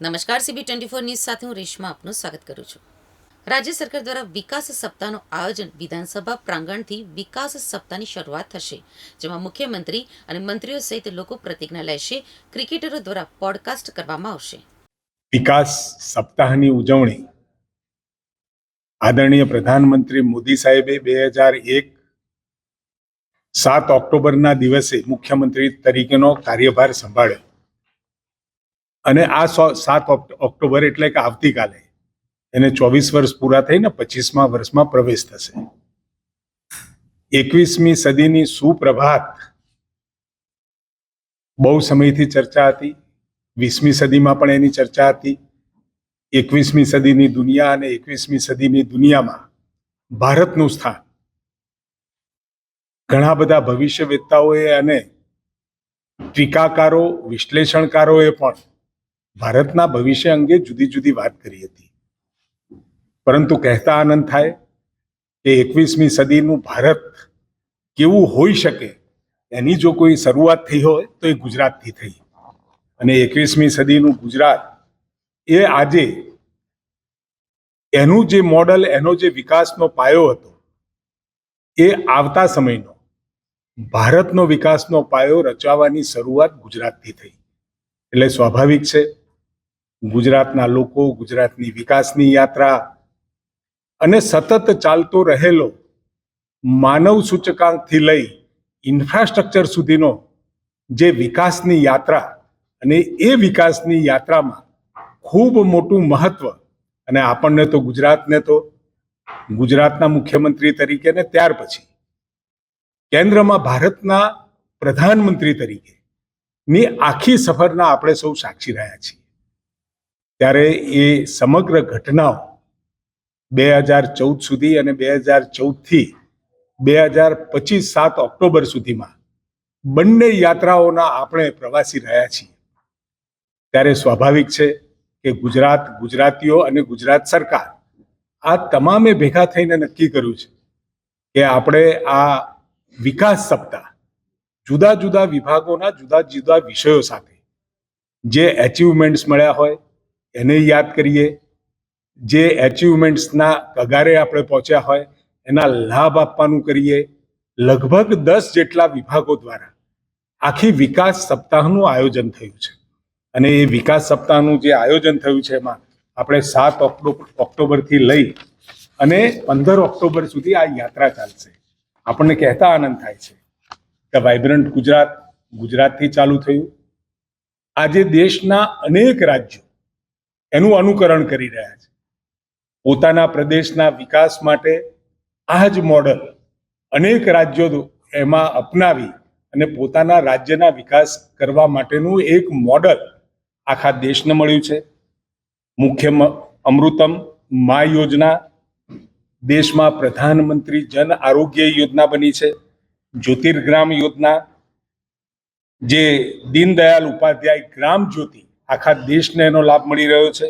નમસ્કાર CB twenty four news સાથે હું રેશમા આપનું સ્વાગત કરું છું. રાજ્ય સરકાર દ્વારા વિકાસ સપ્તાહનું આયોજન વિધાનસભા પ્રાંગણથી વિકાસ સપ્તાહની શરૂઆત થશે, જેમાં મુખ્યમંત્રી અને મંત્રીઓ સહિત લોકો પ્રતિજ્ઞા લેશે, ક્રિકેટરો દ્વારા પોડકાસ્ટ કરવામાં આવશે. વિકાસ સપ્તાહની ઉજવણી આદરણીય પ્રધાનમંત્રી મોદી સાહેબે બે હજાર એક સાત ઓક્ટોબરના દિવસે મુખ્યમંત્રી તરીકેનો કાર્યભાર સંભાળ્યો. અને આ સાત ઓક્ટોબર એટલે કે આવતીકાલે એને ચોવીસ વર્ષ પૂરા થઈને પચીસમા વર્ષમાં પ્રવેશ થશે. એકવીસમી સદીની સુપ્રભાત બહુ સમયથી ચર્ચા હતી. વીસમી સદીમાં પણ એની ચર્ચા હતી. એકવીસમી સદીની દુનિયા અને એકવીસમી સદીની દુનિયામાં ભારતનું સ્થાન. ઘણા બધા ભવિષ્યવેત્તાઓએ અને ટીકાકારો, વિશ્લેષણકારોએ પણ ભારતના ભવિષ્ય અંગે જુદી જુદી વાત કરી હતી. પરંતુ કહેતા આનંદ થાય કે એકવીસમી સદીનું ભારત કેવું હોઈ શકે એની જો કોઈ શરૂઆત થઈ હોય તો એ ગુજરાતથી થઈ. અને એકવીસમી સદીનું ગુજરાત એ આજે એનું જે મોડલ, એનો જે વિકાસનો પાયો હતો, એ આવતા સમયનો ભારતનો વિકાસનો પાયો રચાવાની શરૂઆત ગુજરાતથી થઈ. એટલે સ્વાભાવિક છે ગુજરાતના લોકો, ગુજરાતની વિકાસની યાત્રા અને સતત ચાલતો રહેલો માનવ સૂચકાંકથી લઈ ઇન્ફ્રાસ્ટ્રક્ચર સુધીનો જે વિકાસની યાત્રા અને એ વિકાસની યાત્રામાં ખૂબ મોટું મહત્વ અને આપણને તો ગુજરાતને તો ગુજરાતના મુખ્યમંત્રી તરીકે ને ત્યાર પછી કેન્દ્રમાં ભારતના પ્રધાનમંત્રી તરીકે ની આખી સફરના આપણે સૌ સાક્ષી રહ્યા છીએ. ત્યારે એ સમગ્ર ઘટનાઓ બે હજાર ચૌદ સુધી અને બે હજાર ચૌદથી બે હજાર પચીસ સાત ઓક્ટોબર સુધીમાં બંને યાત્રાઓના આપણે પ્રવાસી રહ્યા છીએ. ત્યારે સ્વાભાવિક છે કે ગુજરાત, ગુજરાતીઓ અને ગુજરાત સરકાર આ તમામે ભેગા થઈને નક્કી કર્યું છે કે આપણે આ વિકાસ સપ્તાહ જુદા જુદા વિભાગોના જુદા જુદા વિષયો સાથે જે એચિવમેન્ટ્સ મળ્યા હોય એને યાદ કરીએ. જે એચિવમેન્ટ્સના કગારે આપણે પહોંચ્યા હોય, એના લાભ આપવાનું કરીએ. લગભગ દસ જેટલા વિભાગો દ્વારા આખી વિકાસ સપ્તાહનું આયોજન થયું છે. અને એ વિકાસ સપ્તાહનું જે આયોજન થયું છે એમાં આપણે સાત ઓક્ટોબર ઓક્ટોબરથી લઈ અને પંદર ઓક્ટોબર સુધી આ યાત્રા ચાલશે. આપણને કહેતા આનંદ થાય છે કે વાઇબ્રન્ટ ગુજરાત ગુજરાતથી ચાલુ થયું. આજે દેશના અનેક રાજ્યો એનું અનુકરણ કરી રહ્યા છે. પોતાના પ્રદેશના વિકાસ માટે આ જ મોડલ અનેક રાજ્યો એમાં અપનાવી અને પોતાના રાજ્યના વિકાસ કરવા માટેનું એક મોડલ આખા દેશને મળ્યું છે. મુખ્ય અમૃતમ મા યોજના દેશમાં પ્રધાનમંત્રી જન આરોગ્ય યોજના બની છે. જ્યોતિર્ગ્રામ યોજના જે દીનદયાલ ઉપાધ્યાય ગ્રામ જ્યોતિ આખા દેશને એનો લાભ મળી રહ્યો છે.